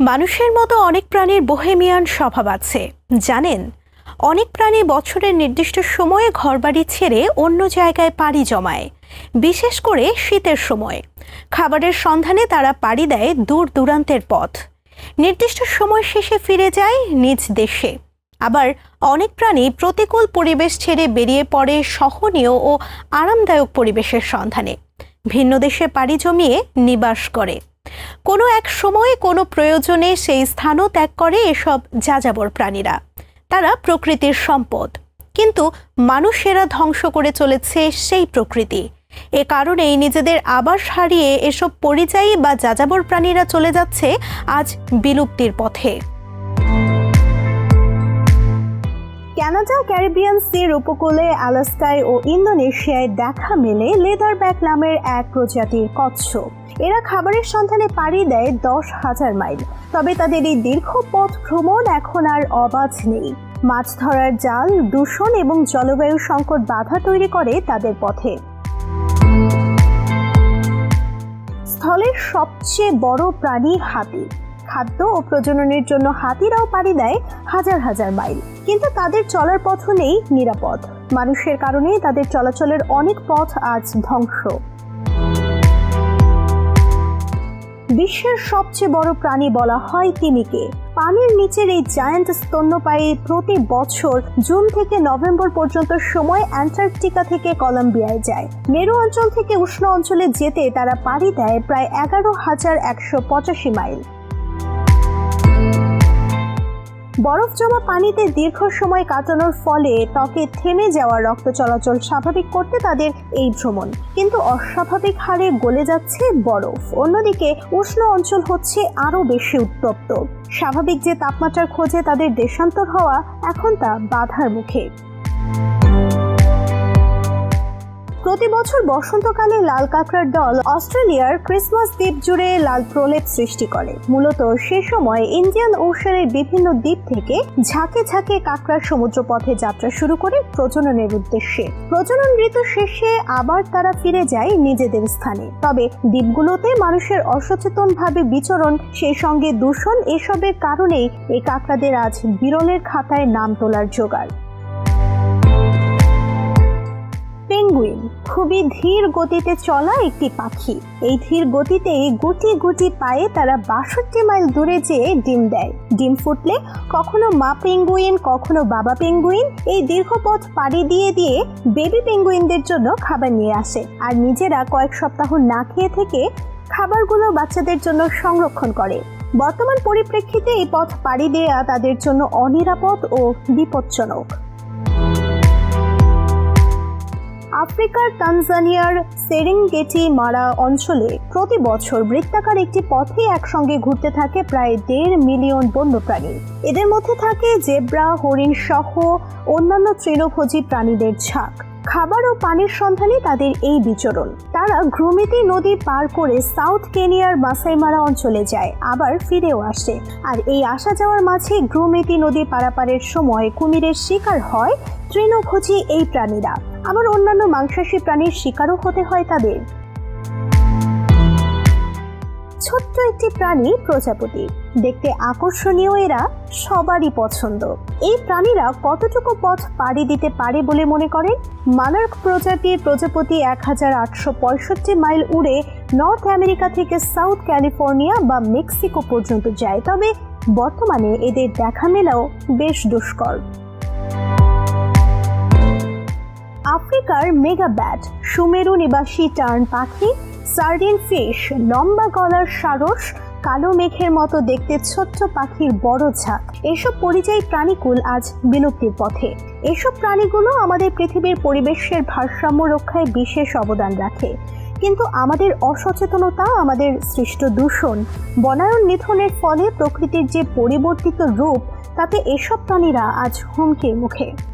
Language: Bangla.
মানুষের মতো অনেক প্রাণীর বোহেমিয়ান স্বভাব আছে। জানেন, অনেক প্রাণী বছরের নির্দিষ্ট সময়ে ঘরবাড়ি ছেড়ে অন্য জায়গায় পাড়ি জমায়, বিশেষ করে শীতের সময়। খাবারের সন্ধানে তারা পাড়ি দেয় দূর দূরান্তের পথ। নির্দিষ্ট সময় শেষে ফিরে যায় নিজ দেশে। আবার অনেক প্রাণী প্রতিকূল পরিবেশ ছেড়ে বেরিয়ে পড়ে সহনীয় ও আরামদায়ক পরিবেশের সন্ধানে। ভিন্ন দেশে পাড়ি জমিয়ে নিবাস করে। কোনো এক সময়ে কোনো প্রয়োজনে সেই স্থানও ত্যাগ করে এসব যাযাবর প্রাণীরা। তারা প্রকৃতির সম্পদ। কিন্তু মানুষেরা ধ্বংস করে চলেছে সেই প্রকৃতি। এ কারণেই নিজেদের আবাস হারিয়ে এসব পরিযায়ী বা যাযাবর প্রাণীরা চলে যাচ্ছে আজ বিলুপ্তির পথে। ক্যানাডা ক্যারিবিয়ান সির উপকূলে, আলাস্কায় ও ইন্দোনেশিয়ায় দেখা মেলে লেদার ব্যাক নামের এক প্রজাতির কচ্ছপ। এরা খাবারের সন্ধানে পাড়ি দেয় দশ হাজার মাইল। তবে তাদের এই দীর্ঘ পথ ভ্রমণ এখন আর অবাধ নেই। মাছ ধরার জাল, দূষণ এবং জলবায়ু সংকট বাধা তৈরি করে তাদের পথে। স্থলের সবচেয়ে বড় প্রাণী হাতি। খাদ্য ও প্রজননের জন্য হাতিরাও পাড়ি দেয় হাজার হাজার মাইল। কিন্তু তাদের চলার পথও নেই নিরাপদ। মানুষের কারণে তাদের চলাচলের অনেক পথ আজ ধ্বংস। বিশ্বের সবচেয়ে বড় প্রাণী বলা হয় তিমিকে। পানির নিচের এই জায়ান্ট স্তন্যপায়ী প্রতি বছর জুন থেকে নভেম্বর পর্যন্ত সময় অ্যান্টার্কটিকা থেকে কলম্বিয়ায় যায়। মেরু অঞ্চল থেকে উষ্ণ অঞ্চলে যেতে তারা পাড়ি দেয় প্রায় এগারো হাজার একশো পঁচাশি মাইল। বরফ জমা পানিতে দীর্ঘ সময় কাটানোর ফলে ত্বকে থেমে যাওয়া রক্ত চলাচল স্বাভাবিক করতে তাদের এই ভ্রমণ। কিন্তু অস্বাভাবিক হারে গলে যাচ্ছে বরফ। অন্যদিকে উষ্ণ অঞ্চল হচ্ছে আরও বেশি উত্তপ্ত। স্বাভাবিক যে তাপমাত্রার খোঁজে তাদের দেশান্তর হওয়া এখন তা বাধার মুখে। প্রতি বছর বসন্তকালে লাল কাঁকড়ার দল অস্ট্রেলিয়ার ক্রিসমাস দ্বীপ জুড়ে লাল প্রলেপ সৃষ্টি করে। মূলত সে সময় ইন্ডিয়ান ওশানের বিভিন্ন দ্বীপ থেকে ঝাঁকে ঝাঁকে কাঁকড়ার সমুদ্রপথে যাত্রা শুরু করে প্রজননের উদ্দেশ্যে। প্রজনন ঋতু শেষে আবার তারা ফিরে যায় নিজেদের স্থানে। তবে দ্বীপগুলোতে মানুষের অসচেতনভাবে বিচরণ সেই সঙ্গে দূষণ এসবের কারণেই এই কাঁকড়াদের আজ বিরলের খাতায় নাম তোলার জোগাড়। খুবই ধীর গতিতে চলা একটি পাখি। এই ধীর গতিতেই গুটি গুটি পায়ে তারা বাষট্টি মাইল দূরে যেয়ে ডিম দেয়। ডিম ফুটলে কখনো মা পেঙ্গুইন, কখনো বাবা পেঙ্গুইন এই দীর্ঘ পথ পাড়ি দিয়ে দিয়ে বেবি পেঙ্গুইনদের জন্য খাবার নিয়ে আসে আর নিজেরা কয়েক সপ্তাহ না খেয়ে থেকে খাবারগুলো বাচ্চাদের জন্য সংরক্ষণ করে। বর্তমান পরিপ্রেক্ষিতে এই পথ পাড়ি দেয়া তাদের জন্য অনিরাপদ ও বিপজ্জনক। আফ্রিকার তানজানিয়ার সেরেঙ্গেটি মারা অঞ্চলে প্রতি বছর বৃত্তাকার একটি পথে একসঙ্গে ঘুরতে থাকে প্রায় দেড় মিলিয়ন বন্যপ্রাণী এদের মধ্যে থাকে জেব্রা, হরিণ সহ অন্যান্য তৃণভোজী প্রাণীদের ঝাঁক। খাবার ও পানির সন্ধানে তাদের এই বিচরণ। তারা ঘ্রুমিতি নদী পার করে সাউথ কেনিয়ার মাসাইমারা অঞ্চলে যায়, আবার ফিরেও আসে। আর এই আসা যাওয়ার মাঝে ঘ্রুমিতি নদী পারাপারের সময় কুমিরের শিকার হয় তৃণভোজী এই প্রাণীরা। আবার অন্যান্য মাংসাশী প্রাণীর শিকারও হতে হয় তাদের। ছোট্ট একটি প্রাণী প্রজাপতি। দেখতে আকর্ষণীয় এরা সবারই পছন্দ। এই প্রাণীরা কতটুকু পথ পাড়ি দিতে পারে বলে মনে করেন? মানার্ক প্রজাতির প্রজাপতি এক হাজার আটশো পঁয়ষট্টি মাইল উড়ে নর্থ আমেরিকা থেকে সাউথ ক্যালিফোর্নিয়া বা মেক্সিকো পর্যন্ত যায়। তবে বর্তমানে এদের দেখা মেলাও বেশ দুষ্কর। আফ্রিকার মেগা ব্যাট, সুমেরু নিবাসী টার্ন পাখি, সার্ডিন ফিশ, লম্বা গলার সারস, কালো মেঘের মতো দেখতে ছোট্ট পাখির বড় ঝাঁক। এসব পরিযায়ী প্রাণীকুল আজ বিলুপ্তির পথে। এসব প্রাণীগুলো আমাদের পৃথিবীর পরিবেশের ভারসাম্য রক্ষায় বিশেষ অবদান রাখে। কিন্তু আমাদের অসচেতনতা আমাদের সৃষ্ট দূষণ। বনায়ন নিধনের ফলে প্রকৃতির যে পরিবর্তিত রূপ, তাতে এসব প্রাণীরা আজ হুমকির মুখে।